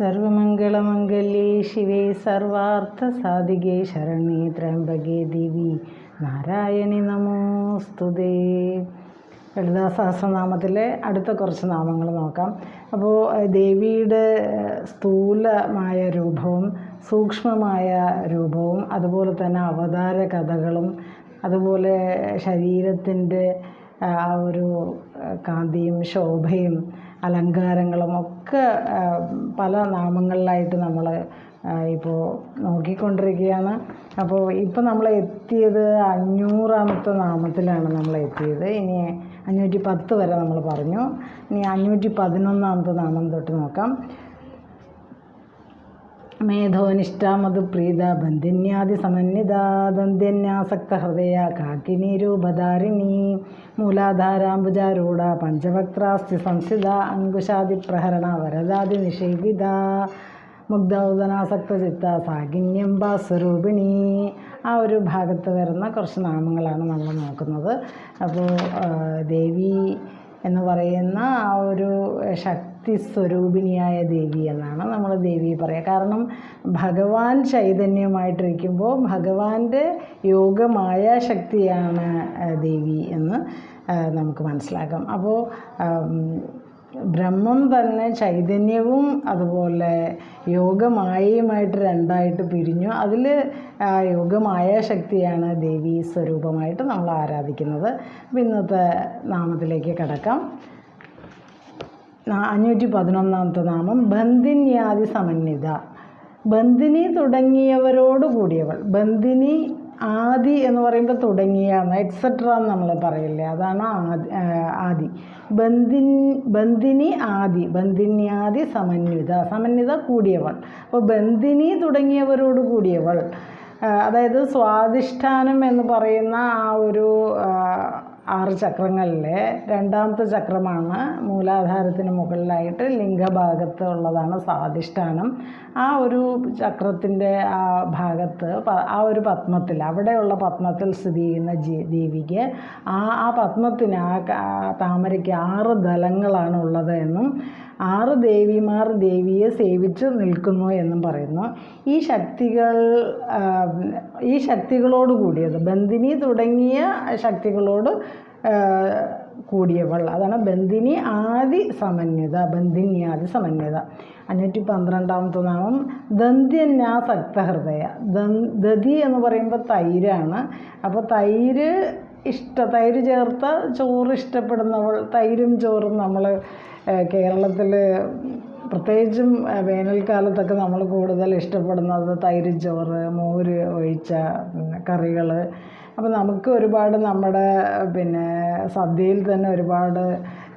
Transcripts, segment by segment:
സർവമംഗളമംഗല്യേ ശിവേ സർവാർത്ഥസാധികേ ശരണേ ത്രയംബകേ ദേവി നാരായണി നമോസ്തുതേ. ലളിതാ സഹസ്രനാമത്തിലെ അടുത്ത കുറച്ച് നാമങ്ങൾ നോക്കാം. അപ്പോൾ ദേവിയുടെ സ്ഥൂലമായ രൂപവും സൂക്ഷ്മമായ രൂപവും അതുപോലെ തന്നെ അവതാര കഥകളും അതുപോലെ ശരീരത്തിന്റെ ആ ഒരു കാന്തിയും ശോഭയും അലങ്കാരങ്ങളും ഒക്കെ പല നാമങ്ങളിലായിട്ട് നമ്മൾ ഇപ്പോൾ നോക്കിക്കൊണ്ടിരിക്കുകയാണ്. അപ്പോൾ ഇപ്പോൾ നമ്മൾ എത്തിയത് അഞ്ഞൂറാമത്തെ നാമത്തിലാണ് നമ്മൾ എത്തിയത്. ഇനി അഞ്ഞൂറ്റി പത്ത് വരെ നമ്മൾ പറഞ്ഞു. ഇനി അഞ്ഞൂറ്റി പതിനൊന്നാമത്തെ നാമം തൊട്ട് നോക്കാം. മേധോനിഷ്ഠാമധു പ്രീത ബന്ധിന്യാദി സമന്വിത ദന്ധ്യന്യാസക്ത ഹൃദയ കാക്കിനി രൂപധാരിണി മൂലാധാരാംബുജാരൂഢ പഞ്ചവക്രാസ്തി സംസ്ഥിത അങ്കുശാദി പ്രഹരണ വരദാദി നിഷേധിത മുഗ്ധൗദനാസക്തചിത്ത ചിത്ത സാകിന്യംബ സ്വരൂപിണി ആ ഒരു ഭാഗത്ത് വരുന്ന കുറച്ച് നാമങ്ങളാണ് നമ്മൾ നോക്കുന്നത്. അപ്പോൾ ദേവി എന്ന് പറയുന്ന ആ ഒരു ശക്തി സ്വരൂപിണിയായ ദേവി എന്നാണ് നമ്മൾ ദേവി പറയുക കാരണം ഭഗവാൻ ചൈതന്യമായിട്ടിരിക്കുമ്പോൾ ഭഗവാന്റെ യോഗമായ ശക്തിയാണ് ദേവി എന്ന് നമുക്ക് മനസ്സിലാക്കാം. അപ്പോൾ ബ്രഹ്മം തന്നെ ചൈതന്യവും അതുപോലെ യോഗമായയുമായിട്ട് രണ്ടായിട്ട് പിരിഞ്ഞു. അതിൽ യോഗമായ ശക്തിയാണ് ദേവി സ്വരൂപമായിട്ട് നമ്മൾ ആരാധിക്കുന്നത്. ഇന്നത്തെ നാമത്തിലേക്ക് കടക്കാം. അഞ്ഞൂറ്റി പതിനൊന്നാമത്തെ നാമം ബന്ധിന്യാദി സമന്വിത. ബന്ധിനി തുടങ്ങിയവരോട് കൂടിയവൾ ബന്ധിനി ആദി എന്ന് പറയുമ്പോൾ തുടങ്ങിയ എക്സെട്ര എന്ന് നമ്മൾ പറയില്ലേ അതാണ് ആദി ബന്ധിൻ ബന്ധിനി ആദി ബന്ധിന്യാദി സമന്വിത സമന്വിത കൂടിയവൾ. അപ്പോൾ ബന്ധിനി തുടങ്ങിയവരോട് കൂടിയവൾ അതായത് സ്വാധിഷ്ഠാനം എന്ന് പറയുന്ന ആ ഒരു ആറ് ചക്രങ്ങളിലെ രണ്ടാമത്തെ ചക്രമാണ് മൂലാധാരത്തിന് മുകളിലായിട്ട് ലിംഗഭാഗത്ത് ഉള്ളതാണ് സ്വാധിഷ്ഠാനം. ആ ഒരു ചക്രത്തിന്റെ ആ ഭാഗത്ത് ആ ഒരു പത്മത്തിൽ അവിടെയുള്ള പത്മത്തിൽ സ്ഥിതി ചെയ്യുന്ന ദേവിക്ക് ആ ആ പത്മത്തിന് ആ താമരയ്ക്ക് ആറ് ദലങ്ങളാണ് ഉള്ളത് എന്നും ആറ് ദേവിമാർ ദേവിയെ സേവിച്ച് നിൽക്കുന്നു എന്നും പറയുന്നു. ഈ ശക്തികൾ ഈ ശക്തികളോട് കൂടിയത് ബന്ധിനി തുടങ്ങിയ ശക്തികളോട് കൂടിയവൾ. അതാണ് ബന്ധിനി ആദി സമന്വിത ആദി സമന്വിത. അഞ്ഞൂറ്റി പന്ത്രണ്ടാമത്തെ നാമം ദന്ത്യന്യാ സക്തഹൃദയ. ദൻ- ദതി എന്ന് പറയുമ്പോൾ തൈരാണ്. അപ്പോൾ തൈര് ഇഷ്ട തൈര് ചേർത്ത ചോറ് ഇഷ്ടപ്പെടുന്നവൾ തൈരും ചോറും നമ്മൾ കേരളത്തിൽ പ്രത്യേകിച്ചും വേനൽക്കാലത്തൊക്കെ നമ്മൾ കൂടുതൽ ഇഷ്ടപ്പെടുന്നത് തൈര് ചോറ് മോര് ഒഴിച്ച കറികൾ അപ്പോൾ നമുക്ക് ഒരുപാട് നമ്മുടെ പിന്നെ സദ്യയിൽ തന്നെ ഒരുപാട്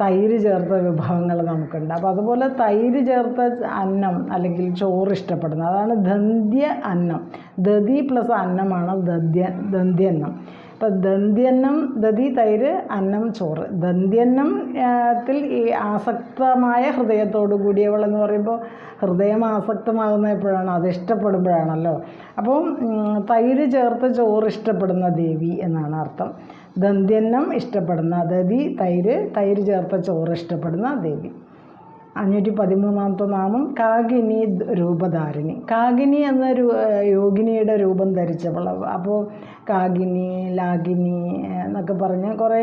തൈര് ചേർത്ത വിഭവങ്ങൾ നമുക്കുണ്ട്. അപ്പോൾ അതുപോലെ തൈര് ചേർത്ത അന്നം അല്ലെങ്കിൽ ചോറ് ഇഷ്ടപ്പെടുന്നത് അതാണ് ദന്ത്യ അന്നം. ദതി പ്ലസ് അന്നമാണ് ദന്ത്യ ദന്ത്യന്നം അപ്പോൾ ദന്ത്യന്നം ദതി തൈര് അന്നം ചോറ്. ദന്ത്യന്നം ത്തിൽ ഈ ആസക്തമായ ഹൃദയത്തോടു കൂടിയവളെന്ന് പറയുമ്പോൾ ഹൃദയം ആസക്തമാകുന്ന എപ്പോഴാണ്? അത് ഇഷ്ടപ്പെടുമ്പോഴാണല്ലോ. അപ്പം തൈര് ചേർത്ത് ചോറ് ഇഷ്ടപ്പെടുന്ന ദേവി എന്നാണ് അർത്ഥം. ദന്ത്യന്നം ഇഷ്ടപ്പെടുന്ന ദതി തൈര് തൈര് ചേർത്ത ചോറ് ഇഷ്ടപ്പെടുന്ന ദേവി. അഞ്ഞൂറ്റി പതിമൂന്നാമത്തെ നാമം കാഗിനി രൂപധാരിണി. കാഗിനി എന്ന യോഗിനിയുടെ രൂപം ധരിച്ചവൾ. അപ്പോൾ കാകിനി ലാഗിനി എന്നൊക്കെ പറഞ്ഞ് കുറേ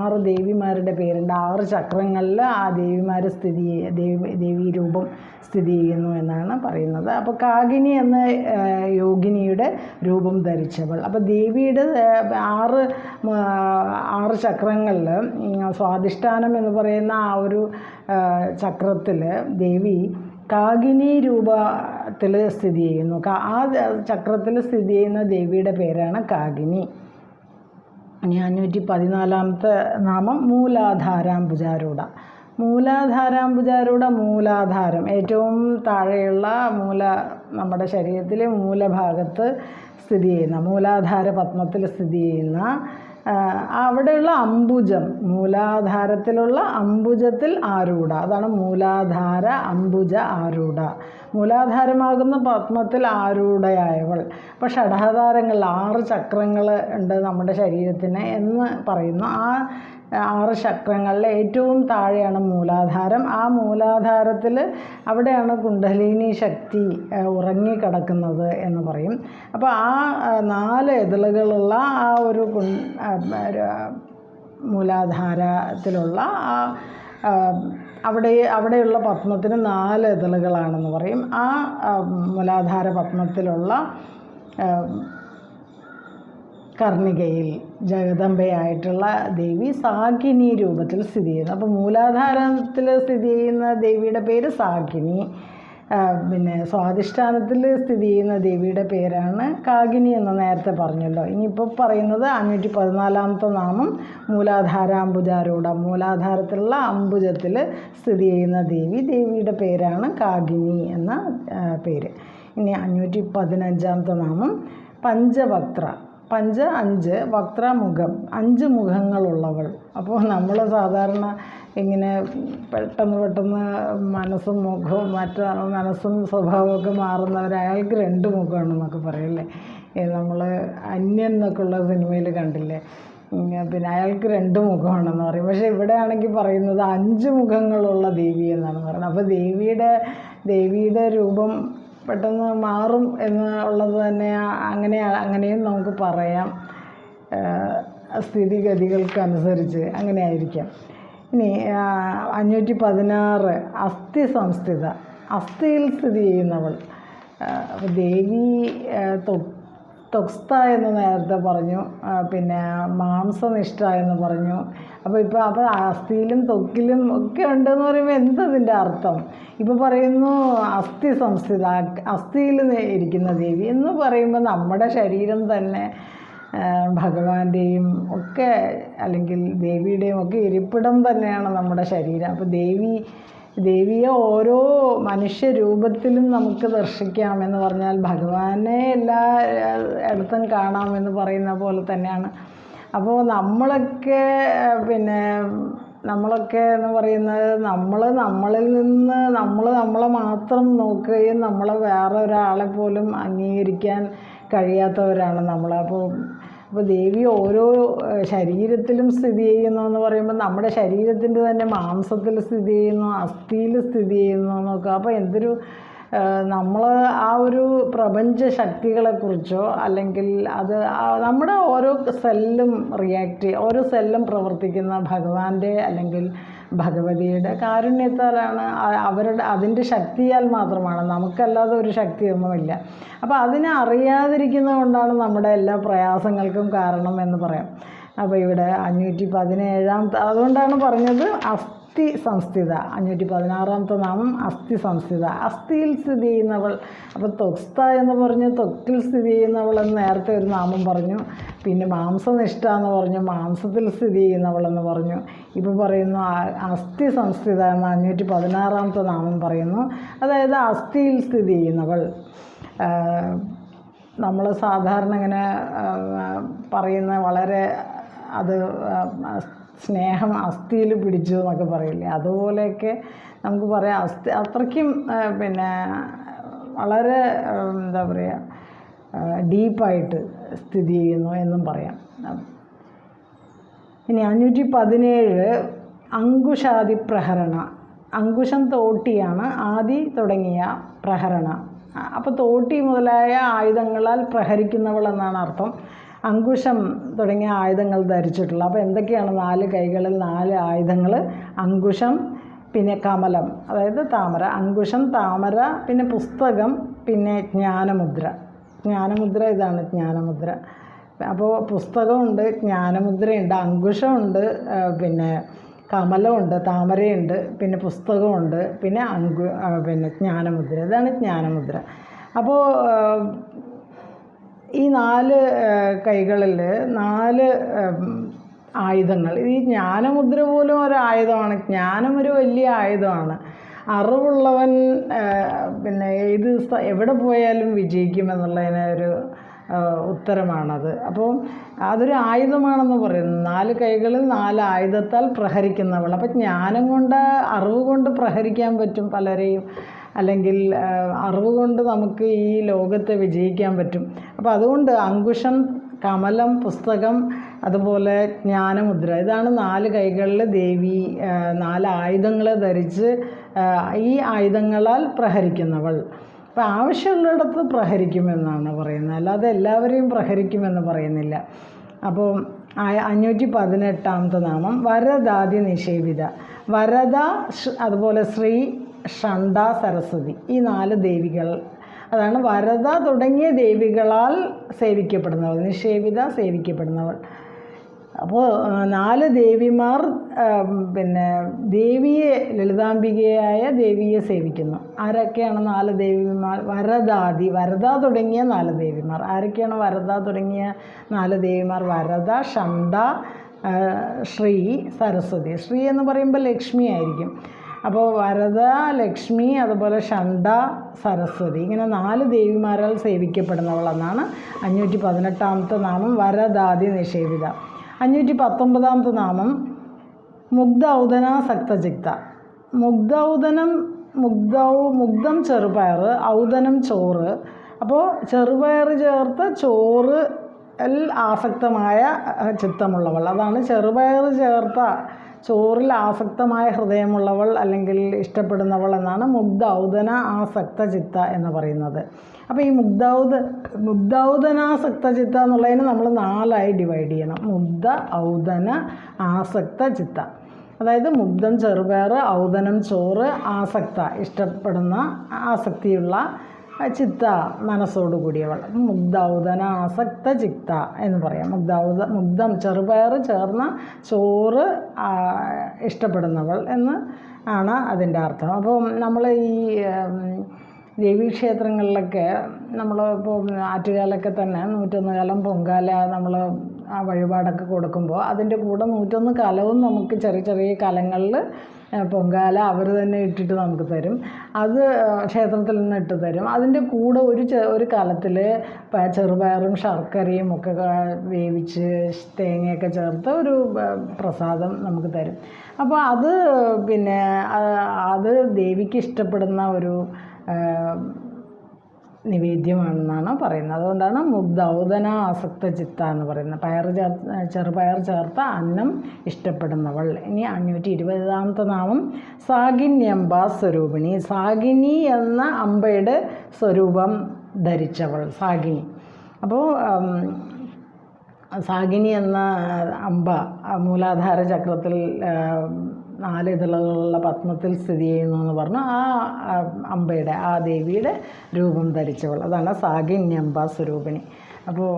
ആറ് ദേവിമാരുടെ പേരുണ്ട്. ആറ് ചക്രങ്ങളിൽ ആ ദേവിമാർ സ്ഥിതി ദേവി ദേവി രൂപം സ്ഥിതി ചെയ്യുന്നു എന്നാണ് പറയുന്നത്. അപ്പോൾ കാഗിനി എന്ന യോഗിനിയുടെ രൂപം ധരിച്ചവൾ. അപ്പോൾ ദേവിയുടെ ആറ് ആറ് ചക്രങ്ങളിൽ സ്വാധിഷ്ഠാനം എന്ന് പറയുന്ന ആ ഒരു ചക്രത്തിൽ ദേവി കാകിനി രൂപത്തിൽ സ്ഥിതി ചെയ്യുന്നു. ആ ചക്രത്തിൽ സ്ഥിതി ചെയ്യുന്ന ദേവിയുടെ പേരാണ് കാഗിനി ഇനി അഞ്ഞൂറ്റി പതിനാലാമത്തെ നാമം മൂലാധാരാംബുജാരൂഢ മൂലാധാരാംബുജാരൂഢ മൂലാധാരം. ഏറ്റവും താഴെയുള്ള മൂല നമ്മുടെ ശരീരത്തിലെ മൂലഭാഗത്ത് സ്ഥിതി ചെയ്യുന്ന മൂലാധാര പത്മത്തിൽ സ്ഥിതി ചെയ്യുന്ന അവിടെയുള്ള അംബുജം മൂലാധാരത്തിലുള്ള അംബുജത്തിൽ ആരൂഢ. അതാണ് മൂലാധാര അംബുജ ആരൂഢ. മൂലാധാരമാകുന്ന പത്മത്തിൽ ആരൂഢയായവൾ. അപ്പോൾ ഷഡാധാരങ്ങൾ ആറ് ചക്രങ്ങൾ ഉണ്ട് നമ്മുടെ ശരീരത്തിന് എന്ന് പറയുന്നു. ആ ആറ് ചക്രങ്ങളിലെ ഏറ്റവും താഴെയാണ് മൂലാധാരം. ആ മൂലാധാരത്തിൽ അവിടെയാണ് കുണ്ടലിനി ശക്തി ഉറങ്ങിക്കിടക്കുന്നത് എന്ന് പറയും. അപ്പോൾ ആ നാല് എതിളുകളുള്ള ആ ഒരു കു മൂലാധാരത്തിലുള്ള ആ അവിടെ അവിടെയുള്ള പത്മത്തിന് നാല് ഇതളുകളാണെന്ന് പറയും. ആ മൂലാധാര പത്മത്തിലുള്ള കർണികയിൽ ജഗദമ്പയായിട്ടുള്ള ദേവി സാകിനി രൂപത്തിൽ സ്ഥിതി ചെയ്യുന്നു. അപ്പോൾ മൂലാധാരത്തിൽ സ്ഥിതി ചെയ്യുന്ന ദേവിയുടെ പേര് സാകിനി പിന്നെ സ്വാധിഷ്ഠാനത്തിൽ സ്ഥിതി ചെയ്യുന്ന ദേവിയുടെ പേരാണ് കാകിനി എന്ന് നേരത്തെ പറഞ്ഞല്ലോ. ഇനിയിപ്പോൾ പറയുന്നത് അഞ്ഞൂറ്റി പതിനാലാമത്തെ നാമം മൂലാധാര അംബുജാരൂഢ മൂലാധാരത്തിലുള്ള അംബുജത്തിൽ സ്ഥിതി ചെയ്യുന്ന ദേവി ദേവിയുടെ പേരാണ് കാകിനി എന്ന പേര്. ഇനി അഞ്ഞൂറ്റി പതിനഞ്ചാമത്തെ നാമം പഞ്ചവക്ത്ര പഞ്ച അഞ്ച് വക്രമുഖം അഞ്ച് മുഖങ്ങളുള്ളവൾ. അപ്പോൾ നമ്മൾ സാധാരണ ഇങ്ങനെ പെട്ടെന്ന് പെട്ടെന്ന് മനസ്സും മുഖവും മറ്റ മനസ്സും സ്വഭാവമൊക്കെ മാറുന്നവർ അയാൾക്ക് രണ്ട് മുഖമാണെന്നൊക്കെ പറയല്ലേ നമ്മൾ അന്യൻ എന്നൊക്കെ ഉള്ള സിനിമയിൽ കണ്ടില്ലേ പിന്നെ അയാൾക്ക് രണ്ട് മുഖമാണെന്ന് പറയും. പക്ഷേ ഇവിടെ ആണെങ്കിൽ പറയുന്നത് അഞ്ച് മുഖങ്ങളുള്ള ദേവി എന്നാണ് പറയുന്നത് അപ്പോൾ ദേവിയുടെ ദേവിയുടെ രൂപം പെട്ടെന്ന് മാറും എന്നുള്ളത് തന്നെ അങ്ങനെ അങ്ങനെയും നമുക്ക് പറയാം. സ്ഥിതിഗതികൾക്കനുസരിച്ച് അങ്ങനെ ആയിരിക്കാം ഇനി അഞ്ഞൂറ്റി പതിനാറ് അസ്ഥി സംസ്ഥിത അസ്ഥിയിൽ സ്ഥിതി ചെയ്യുന്നവൾ ദേവി ആ, തൊക്സ്ത എന്ന് നേരത്തെ പറഞ്ഞു പിന്നെ മാംസനിഷ്ഠ എന്ന് പറഞ്ഞു. അപ്പോൾ ഇപ്പോൾ അപ്പോൾ അസ്ഥിയിലും ത്വക്കിലും ഒക്കെ ഉണ്ടെന്ന് പറയുമ്പോൾ എന്തതിന്റെ അർത്ഥം? ഇപ്പോൾ പറയുന്നു അസ്ഥി സംസ്ഥിത അസ്ഥിയിൽ ഇരിക്കുന്ന ദേവി എന്ന് പറയുമ്പോൾ നമ്മുടെ ശരീരം തന്നെ ഭഗവാന്റെയും ഒക്കെ അല്ലെങ്കിൽ ദേവിയുടെയും ഒക്കെ ഇരിപ്പിടം തന്നെയാണ് നമ്മുടെ ശരീരം. അപ്പോൾ ദേവി ദേവിയെ ഓരോ മനുഷ്യരൂപത്തിലും നമുക്ക് ദർശിക്കാമെന്ന് പറഞ്ഞാൽ ഭഗവാനെ എല്ലാ ഇടത്തും കാണാമെന്ന് പറയുന്ന പോലെ തന്നെയാണ്. അപ്പോൾ നമ്മളൊക്കെ പിന്നെ നമ്മളൊക്കെ എന്ന് പറയുന്നത് നമ്മൾ നമ്മളിൽ നിന്ന് നമ്മൾ നമ്മളെ മാത്രം നോക്കുകയും നമ്മളെ വേറെ ഒരാളെ പോലും അംഗീകരിക്കാൻ കഴിയാത്തവരാണ് നമ്മൾ അപ്പോൾ അപ്പോൾ ദേവി ഓരോ ശരീരത്തിലും സ്ഥിതി ചെയ്യുന്നു എന്ന് പറയുമ്പോൾ നമ്മുടെ ശരീരത്തിന്റെ തന്നെ മാംസത്തിൽ സ്ഥിതി ചെയ്യുന്നു അസ്ഥിയിൽ സ്ഥിതി ചെയ്യുന്നു എന്നൊക്കെ അപ്പോൾ എന്തൊരു നമ്മൾ ആ ഒരു പ്രപഞ്ച ശക്തികളെക്കുറിച്ചോ അല്ലെങ്കിൽ അത് നമ്മുടെ ഓരോ സെല്ലും റിയാക്ട് ഓരോ സെല്ലും പ്രവർത്തിക്കുന്ന ഭഗവാന്റെ അല്ലെങ്കിൽ ഭഗവതിയുടെ കാരുണ്യത്താലാണ് അവരുടെ അതിന്റെ ശക്തിയാൽ മാത്രമാണ്. നമുക്കല്ലാതെ ഒരു ശക്തിയൊന്നുമില്ല. അപ്പോൾ അതിനെ അറിയാതിരിക്കുന്നത് കൊണ്ടാണ് നമ്മുടെ എല്ലാ പ്രയാസങ്ങൾക്കും കാരണം എന്ന് പറയാം. അപ്പോൾ ഇവിടെ അഞ്ഞൂറ്റി പതിനേഴാം അതുകൊണ്ടാണ് പറഞ്ഞത് അസ്ഥി സംസ്ഥിത അഞ്ഞൂറ്റി പതിനാറാമത്തെ നാമം അസ്ഥി സംസ്ഥിത അസ്ഥിയിൽ സ്ഥിതി ചെയ്യുന്നവൾ അപ്പോൾ തൊക്സ്ത എന്ന് പറഞ്ഞ് തൊക്കിൽ സ്ഥിതി ചെയ്യുന്നവൾ എന്ന് നേരത്തെ ഒരു നാമം പറഞ്ഞു. പിന്നെ മാംസനിഷ്ഠ എന്ന് പറഞ്ഞു മാംസത്തിൽ സ്ഥിതി ചെയ്യുന്നവൾ എന്ന് പറഞ്ഞു. ഇപ്പോൾ പറയുന്നു അസ്ഥി സംസ്ഥിത എന്ന അഞ്ഞൂറ്റി പതിനാറാമത്തെ നാമം പറയുന്നു. അതായത് അസ്ഥിയിൽ സ്ഥിതി ചെയ്യുന്നവൾ. നമ്മൾ സാധാരണ ഇങ്ങനെ പറയുന്ന വളരെ അത് സ്നേഹം അസ്ഥിയിൽ പിടിച്ചു എന്നൊക്കെ പറയില്ലേ? അതുപോലെയൊക്കെ നമുക്ക് പറയാം. അസ്ഥി അത്രയ്ക്കും പിന്നെ വളരെ എന്താ പറയുക ഡീപ്പായിട്ട് സ്ഥിതി ചെയ്യുന്നു എന്നും പറയാം. ഇനി അഞ്ഞൂറ്റി പതിനേഴ് അങ്കുശാദി പ്രഹരണ. അങ്കുശം തോട്ടിയാണ് ആദി തുടങ്ങിയ പ്രഹരണ. അപ്പോൾ തോട്ടി മുതലായ ആയുധങ്ങളാൽ പ്രഹരിക്കുന്നവൾ എന്നാണ് അർത്ഥം. അങ്കുശം തുടങ്ങിയ ആയുധങ്ങൾ ധരിച്ചിട്ടുള്ള. അപ്പോൾ എന്തൊക്കെയാണ് നാല് കൈകളിൽ നാല് ആയുധങ്ങൾ അങ്കുശം പിന്നെ കമലം അതായത് താമര. അങ്കുശം താമര പിന്നെ പുസ്തകം പിന്നെ ജ്ഞാനമുദ്ര. ജ്ഞാനമുദ്ര ഇതാണ് ജ്ഞാനമുദ്ര. അപ്പോൾ പുസ്തകമുണ്ട് ജ്ഞാനമുദ്രയുണ്ട് അങ്കുശമുണ്ട് പിന്നെ കമലമുണ്ട് താമരയുണ്ട് പിന്നെ പുസ്തകമുണ്ട് പിന്നെ അങ്കു പിന്നെ ജ്ഞാനമുദ്ര. ഇതാണ് ജ്ഞാനമുദ്ര. അപ്പോൾ ഈ നാല് കൈകളിൽ നാല് ആയുധങ്ങൾ. ഈ ജ്ഞാനമുദ്ര പോലും ഒരു ആയുധമാണ്. ജ്ഞാനം ഒരു വലിയ ആയുധമാണ്. അറിവുള്ളവൻ പിന്നെ ഏത് എവിടെ പോയാലും വിജയിക്കുമെന്നുള്ളതിന് ഒരു ഉത്തരമാണത്. അപ്പോൾ അതൊരു ആയുധമാണെന്ന് പറയുന്നു നാല് കൈകളിൽ നാല് ആയുധത്താൽ പ്രഹരിക്കുന്നവൾ. അപ്പോൾ ജ്ഞാനം കൊണ്ട് അറിവ് കൊണ്ട് പ്രഹരിക്കാൻ പറ്റും പലരെയും. അല്ലെങ്കിൽ അറിവ് കൊണ്ട് നമുക്ക് ഈ ലോകത്തെ വിജയിക്കാൻ പറ്റും. അപ്പോൾ അതുകൊണ്ട് അങ്കുശം കമലം പുസ്തകം അതുപോലെ ജ്ഞാനമുദ്ര ഇതാണ് നാല് കൈകളിൽ ദേവി നാല് ആയുധങ്ങൾ ധരിച്ച് ഈ ആയുധങ്ങളാൽ പ്രഹരിക്കുന്നവൾ. അപ്പം ആവശ്യമുള്ളിടത്ത് പ്രഹരിക്കുമെന്നാണ് പറയുന്നത്. അല്ലാതെ എല്ലാവരെയും പ്രഹരിക്കുമെന്ന് പറയുന്നില്ല. അപ്പോൾ അഞ്ഞൂറ്റി പതിനെട്ടാമത്തെ നാമം വരദാതി നിഷേവിത വരദ അതുപോലെ ശ്രീ ഷണ്ട സരസ്വതി. ഈ നാല് ദേവികൾ അതാണ് വരദ തുടങ്ങിയ ദേവികളാൽ സേവിക്കപ്പെടുന്നവൾ നിഷേവിത സേവിക്കപ്പെടുന്നവൾ. അപ്പോൾ നാല് ദേവിമാർ പിന്നെ ദേവിയെ ലളിതാംബികയായ ദേവിയെ സേവിക്കുന്നു. ആരൊക്കെയാണ് നാല് ദേവിമാർ? വരദാദി വരദ തുടങ്ങിയ നാല് ദേവിമാർ. ആരൊക്കെയാണ് വരദ തുടങ്ങിയ നാല് ദേവിമാർ? വരദ ഷണ്ട ശ്രീ സരസ്വതി. ശ്രീ എന്ന് പറയുമ്പോൾ ലക്ഷ്മി ആയിരിക്കും. അപ്പോൾ വരദ ലക്ഷ്മി അതുപോലെ ഷണ്ട സരസ്വതി ഇങ്ങനെ നാല് ദേവിമാരാൽ സേവിക്കപ്പെടുന്നവളെന്നാണ് അഞ്ഞൂറ്റി പതിനെട്ടാമത്തെ നാമം വരദാദി നിഷേധിത. അഞ്ഞൂറ്റി പത്തൊമ്പതാമത്തെ നാമം മുഗ്ധൗദന സക്തചിക്ത മുഗ്ധൗദനം മുഗ്ധൗ മുഗ്ധം ചെറുപയർ ഔദനം ചോറ്. അപ്പോൾ ചെറുപയർ ചേർത്ത് ചോറ് ആസക്തമായ ചിത്തമുള്ളവൾ. അതാണ് ചെറുപയർ ചേർത്ത ചോറിൽ ആസക്തമായ ഹൃദയമുള്ളവൾ അല്ലെങ്കിൽ ഇഷ്ടപ്പെടുന്നവൾ എന്നാണ് മുഗ്ധൗദന ആസക്ത ചിത്ത എന്ന് പറയുന്നത്. അപ്പോൾ ഈ മുഗ്ധൗദ മുഗ്ധൗദനാസക്ത ചിത്ത എന്നുള്ളതിന് നമ്മൾ നാലായി ഡിവൈഡ് ചെയ്യണം. മുഗ്ധ ഔദന ആസക്ത ചിത്ത അതായത് മുഗ്ധം ചെറുപയർ ഔദനം ചോറ് ആസക്ത ഇഷ്ടപ്പെടുന്ന ആസക്തിയുള്ള ചിത്ത മനസ്സോട് കൂടിയവൾ. മുഗ്ധൗതന ആസക്ത ചിത്ത എന്ന് പറയാം. മുഗ്ധൗത മുഗ്ധം ചെറുപയർ ചേർന്ന ചോറ് ഇഷ്ടപ്പെടുന്നവൾ എന്ന് ആണ് അതിന്റെ അർത്ഥം. അപ്പോൾ നമ്മൾ ഈ ദേവീക്ഷേത്രങ്ങളിലൊക്കെ നമ്മൾ ഇപ്പോൾ ആറ്റുകാലൊക്കെ തന്നെ നൂറ്റൊന്ന് കാലം പൊങ്കാല നമ്മൾ ആ വഴിപാടൊക്കെ കൊടുക്കുമ്പോൾ അതിന്റെ കൂടെ നൂറ്റൊന്ന് കലവും നമുക്ക് ചെറിയ ചെറിയ കലങ്ങളിൽ പൊങ്കാല അവർ തന്നെ ഇട്ടിട്ട് നമുക്ക് തരും. അത് ക്ഷേത്രത്തിൽ നിന്ന് ഇട്ട് തരും. അതിന്റെ കൂടെ ഒരു ഒരു കലത്തിൽ ചെറുപയറും ശർക്കരയും ഒക്കെ വേവിച്ച് തേങ്ങയൊക്കെ ചേർത്ത് ഒരു പ്രസാദം നമുക്ക് തരും. അപ്പോൾ അത് പിന്നെ അത് ദേവിക്ക് ഇഷ്ടപ്പെടുന്ന ഒരു നിവേദ്യമാണെന്നാണ് പറയുന്നത്. അതുകൊണ്ടാണ് മുഗ്ധൗദന ആസക്ത ചിത്ത എന്ന് പറയുന്നത്. പയർ ചേർ ചെറുപയർ ചേർത്ത അന്നം ഇഷ്ടപ്പെടുന്നവൾ. ഇനി അഞ്ഞൂറ്റി ഇരുപതാമത്തെ നാമം സാഗിന്യംബ സ്വരൂപിണി. സാഗിനി എന്ന അമ്പയുടെ സ്വരൂപം ധരിച്ചവൾ സാഗിനി. അപ്പോൾ സാഗിനി എന്ന അമ്പ മൂലാധാര ചക്രത്തിൽ നാല് ഇതളുകളുള്ള പത്മത്തിൽ സ്ഥിതി ചെയ്യുന്നു എന്ന് പറഞ്ഞു. ആ അമ്പയുടെ ആ ദേവിയുടെ രൂപം ധരിച്ചവൾ. അതാണ് സാഗിന്യംബ സ്വരൂപിണി. അപ്പോൾ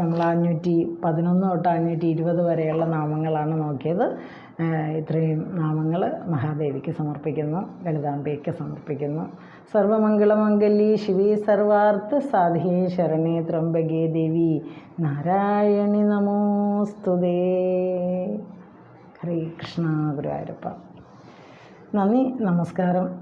നമ്മൾ അഞ്ഞൂറ്റി പതിനൊന്ന് തൊട്ട് അഞ്ഞൂറ്റി ഇരുപത് വരെയുള്ള നാമങ്ങളാണ് നോക്കിയത്. ഇത്രയും നാമങ്ങൾ മഹാദേവിക്ക് സമർപ്പിക്കുന്നു ലളിതാംബയ്ക്ക് സമർപ്പിക്കുന്നു. സർവമംഗളമംഗലി ശിവി സർവാർത്ഥ സാധി ശരണേ ത്രംബകേ ദേവി. നാരായണി നമോസ്തുതേ. ഹരേ കൃഷ്ണ ഗുരുവായൂരപ്പ. നന്ദി നമസ്കാരം.